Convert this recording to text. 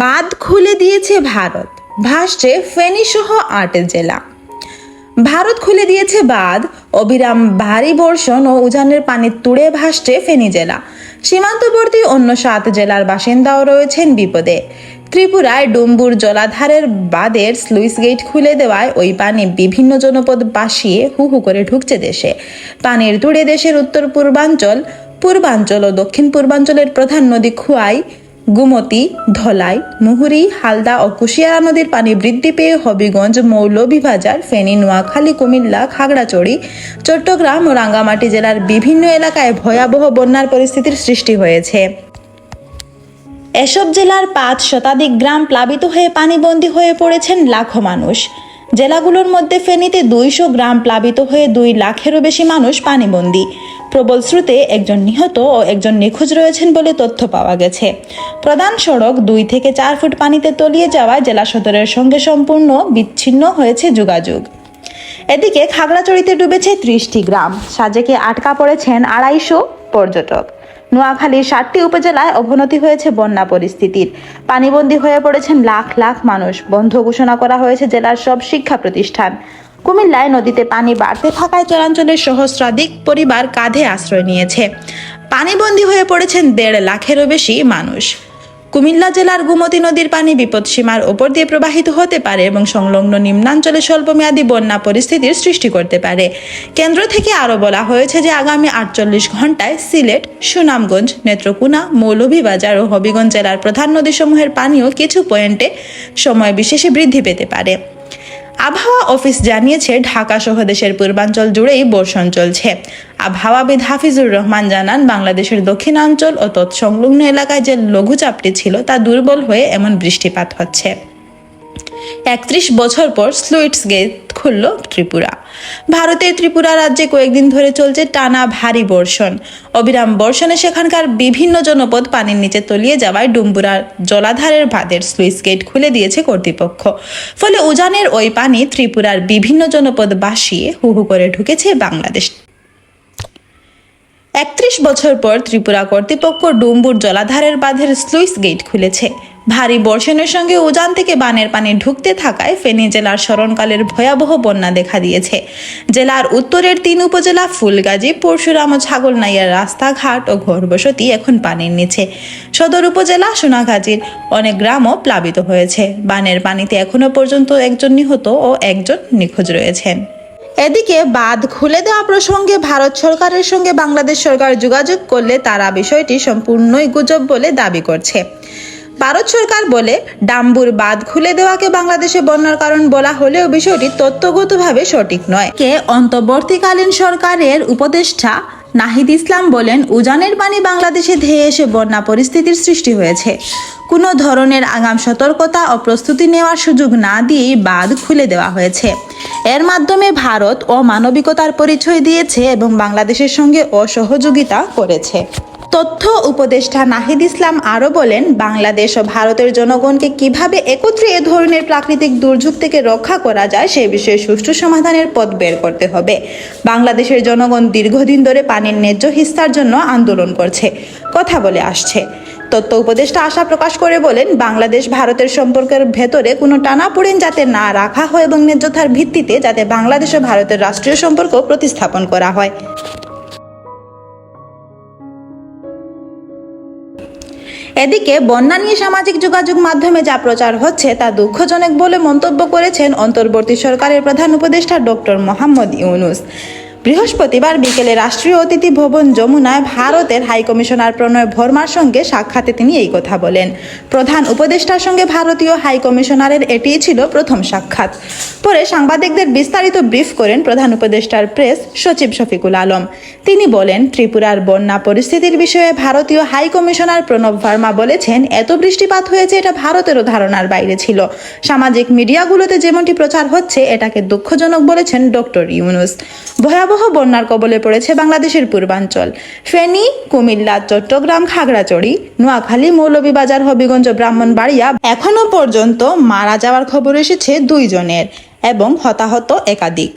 বাঁধ খুলে দিয়েছে ভারত, ভাসছে ফেনী সহ আট জেলা। ভারত খুলে দিয়েছে বাঁধ, অবিরাম ভারী বর্ষণ ও উজানের পানি তুড়ে ভাসছে ফেনী জেলা। সীমান্তবর্তী অন্য সাত জেলার বাসিন্দাও রয়েছেন বিপদে। ত্রিপুরায় ডুম্বুর জলাধারের বাঁধের স্লুইস গেট খুলে দেওয়ায় ওই পানি বিভিন্ন জনপদ বাসিয়ে হু হু করে ঢুকছে দেশে। পানির তুড়ে দেশের উত্তর পূর্বাঞ্চল পূর্বাঞ্চল ও দক্ষিণ পূর্বাঞ্চলের প্রধান নদী খুয়াই গুমতি, ধলাই, মুহুরী, হালদা ও কুশিয়ারা নদীর পানি বৃদ্ধি পেয়ে হবিগঞ্জ মৌলভীবাজার, ফেনী, নোয়াখালী, কুমিল্লা খাগড়াচড়ি চট্টগ্রাম ও রাঙ্গামাটি জেলার বিভিন্ন এলাকায় ভয়াবহ বন্যার পরিস্থিতির সৃষ্টি হয়েছে। এসব জেলার পাঁচ শতাধিক গ্রাম প্লাবিত হয়ে পানিবন্দী হয়ে পড়েছেন লাখো মানুষ। জেলাগুলোর মধ্যে ফেনীতে দুইশো গ্রাম প্লাবিত হয়ে দুই লাখেরও বেশি মানুষ পানিবন্দী। প্রবল স্রোতে একজন নিহত ও একজন নিখোঁজ রয়েছেন বলে তথ্য পাওয়া গেছে। প্রধান সড়ক দুই থেকে চার ফুট পানিতে তলিয়ে যাওয়ায় জেলা সদরের সঙ্গে সম্পূর্ণ বিচ্ছিন্ন হয়েছে যোগাযোগ। এদিকে খাগড়াচড়িতে ডুবেছে ত্রিশটি গ্রাম। সাজেকে আটকা পড়েছেন আড়াইশো পর্যটক। নোয়াখালীর সাতটি উপজেলায় অবনতি হয়েছে বন্যা পরিস্থিতির। পানিবন্দী হয়ে পড়েছেন লাখ লাখ মানুষ। বন্ধ ঘোষণা করা হয়েছে জেলার সব শিক্ষা প্রতিষ্ঠান। কুমিল্লায় নদীতে পানি বাড়তে থাকায় চরাঞ্চলের সহস্রাধিক পরিবার কাঁধে আশ্রয় নিয়েছে। পানিবন্দী হয়ে পড়েছেন দেড় লাখেরও বেশি মানুষ। কুমিল্লা জেলার গুমতি নদীর পানি বিপদসীমার ওপর দিয়ে প্রবাহিত হতে পারে এবং সংলগ্ন নিম্নাঞ্চলে স্বল্পমেয়াদী বন্যা পরিস্থিতির সৃষ্টি করতে পারে। কেন্দ্র থেকে আরও বলা হয়েছে যে আগামী আটচল্লিশ ঘন্টায় সিলেট, সুনামগঞ্জ, নেত্রকোনা, মৌলভীবাজার ও হবিগঞ্জ জেলার প্রধান নদীসমূহের পানিও কিছু পয়েন্টে সময় বিশেষে বৃদ্ধি পেতে পারে। আবহাওয়া অফিস জানিয়েছে, ঢাকা সহ দেশের পূর্বাঞ্চল জুড়েই বর্ষণ চলছে। আবহাওয়াবিদ হাফিজুর রহমান জানান, বাংলাদেশের দক্ষিণাঞ্চল ও তৎসংলগ্ন এলাকায় যে লঘুচাপটি ছিল তা দুর্বল হয়ে এমন বৃষ্টিপাত হচ্ছে। একত্রিশ বছর পর স্লুইটস গেট খুলল ত্রিপুরা। ভারতের ত্রিপুরা রাজ্যে কয়েকদিন ধরে চলছে টানা ভারী বর্ষণ। অবিরাম বর্ষণে সেখানকার বিভিন্ন জনপদ পানির নিচে তলিয়ে যাওয়ায় ডুম্বুরার জলাধারের ভাদের স্লুইস গেট খুলে দিয়েছে কর্তৃপক্ষ। ফলে উজানের ওই পানি ত্রিপুরার বিভিন্ন জনপদ বাসিয়ে হু হু করে ঢুকেছে বাংলাদেশ। একত্রিশ বছর পর ত্রিপুরা কর্তৃপক্ষ ডুম্বুর জলাধারের বাঁধের স্লুইস গেট খুলেছে। ভারী বর্ষণের সঙ্গে উজান থেকে বানের পানি ঢুকতে থাকায় ফেনী জেলার স্মরণকালের ভয়াবহ বন্যা দেখা দিয়েছে। জেলার উত্তরের তিন উপজেলা ফুলগাজী, পরশুরাম ও ছাগলনাইয়ার রাস্তাঘাট ও ঘরবসতি এখন পানির নিচে। সদর উপজেলা সোনাগাজীর অনেক গ্রামও প্লাবিত হয়েছে। বানের পানিতে এখনও পর্যন্ত একজন নিহত ও একজন নিখোঁজ রয়েছেন। এদিকে বাঁধ খুলে দেওয়া প্রসঙ্গে ভারত সরকারের সঙ্গে বাংলাদেশ সরকার যোগাযোগ করলে তারা বিষয়টি সম্পূর্ণই গুজব বলে দাবি করছে। ভারত সরকার বলে ডাম্বুর বাঁধ খুলে দেওয়াকে বাংলাদেশে বন্যার কারণ বলা হলেও বিষয়টি তত্ত্বগতভাবে সঠিক নয়। কে অন্তর্বর্তীকালীন সরকারের উপদেষ্টা নাহিদ ইসলাম বলেন, উজানের পানি বাংলাদেশে ধেয়ে এসে বন্যা পরিস্থিতির সৃষ্টি হয়েছে। কোনো ধরনের আগাম সতর্কতা ও প্রস্তুতি নেওয়ার সুযোগ না দিয়েই বাঁধ খুলে দেওয়া হয়েছে। এর মাধ্যমে ভারত অমানবিকতার পরিচয় দিয়েছে এবং বাংলাদেশের সঙ্গে অসহযোগিতা করেছে। তথ্য উপদেষ্টা নাহিদ ইসলাম আরও বলেন, বাংলাদেশ ও ভারতের জনগণকে কীভাবে একত্রে এ ধরনের প্রাকৃতিক দুর্যোগ থেকে রক্ষা করা যায় সে বিষয়ে সুষ্ঠু সমাধানের পথ বের করতে হবে। বাংলাদেশের জনগণ দীর্ঘদিন ধরে পানির ন্যায্য হিস্তার জন্য আন্দোলন করছে। কথা বলে আসছে। তথ্য উপদেষ্টা আশা প্রকাশ করে বলেন, বাংলাদেশ ভারতের সম্পর্কের ভেতরে কোনো টানাপোড়েন যাতে না রাখা হয় এবং ন্যায্যতার ভিত্তিতে যাতে বাংলাদেশ ও ভারতের রাষ্ট্রীয় সম্পর্ক প্রতিস্থাপন করা হয়। এদিকে বন্যা নিয়ে সামাজিক যোগাযোগ মাধ্যমে যা প্রচার হচ্ছে তা দুঃখজনক বলে মন্তব্য করেছেন অন্তর্বর্তী সরকারের প্রধান উপদেষ্টা ডক্টর মোহাম্মদ ইউনুস। বৃহস্পতিবার বিকেলে রাষ্ট্রীয় অতিথি ভবন যমুনায় ভারতের হাইকমিশনার প্রণয় ভর্মার সঙ্গে সাক্ষাতে তিনি এই কথা বলেন। প্রধান উপদেষ্টার সঙ্গে ভারতীয় হাইকমিশনারের এটিই ছিল প্রথম সাক্ষাৎ। পরে সাংবাদিকদের বিস্তারিত ব্রিফ করেন প্রধান উপদেষ্টার প্রেস সচিব শফিকুল আলম। তিনি বলেন, ত্রিপুরার বন্যা পরিস্থিতির বিষয়ে ভারতীয় হাইকমিশনার প্রণব ভার্মা বলেছেন, এত বৃষ্টিপাত হয়েছে এটা ভারতেরও ধারণার বাইরে ছিল। সামাজিক মিডিয়াগুলোতে যেমনটি প্রচার হচ্ছে, এটাকে দুঃখজনক বলেছেন ডক্টর ইউনুস। ভয়াবহ বন্যার কবলে পড়েছে বাংলাদেশের পূর্বাঞ্চল। ফেনী, কুমিল্লা, চট্টগ্রাম খাগড়াচড়ি নোয়াখালী, মৌলভীবাজার, হবিগঞ্জ, ব্রাহ্মণবাড়িয়া এখনও পর্যন্ত মারা যাওয়ার খবর এসেছে দুইজনের এবং হতাহত একাধিক।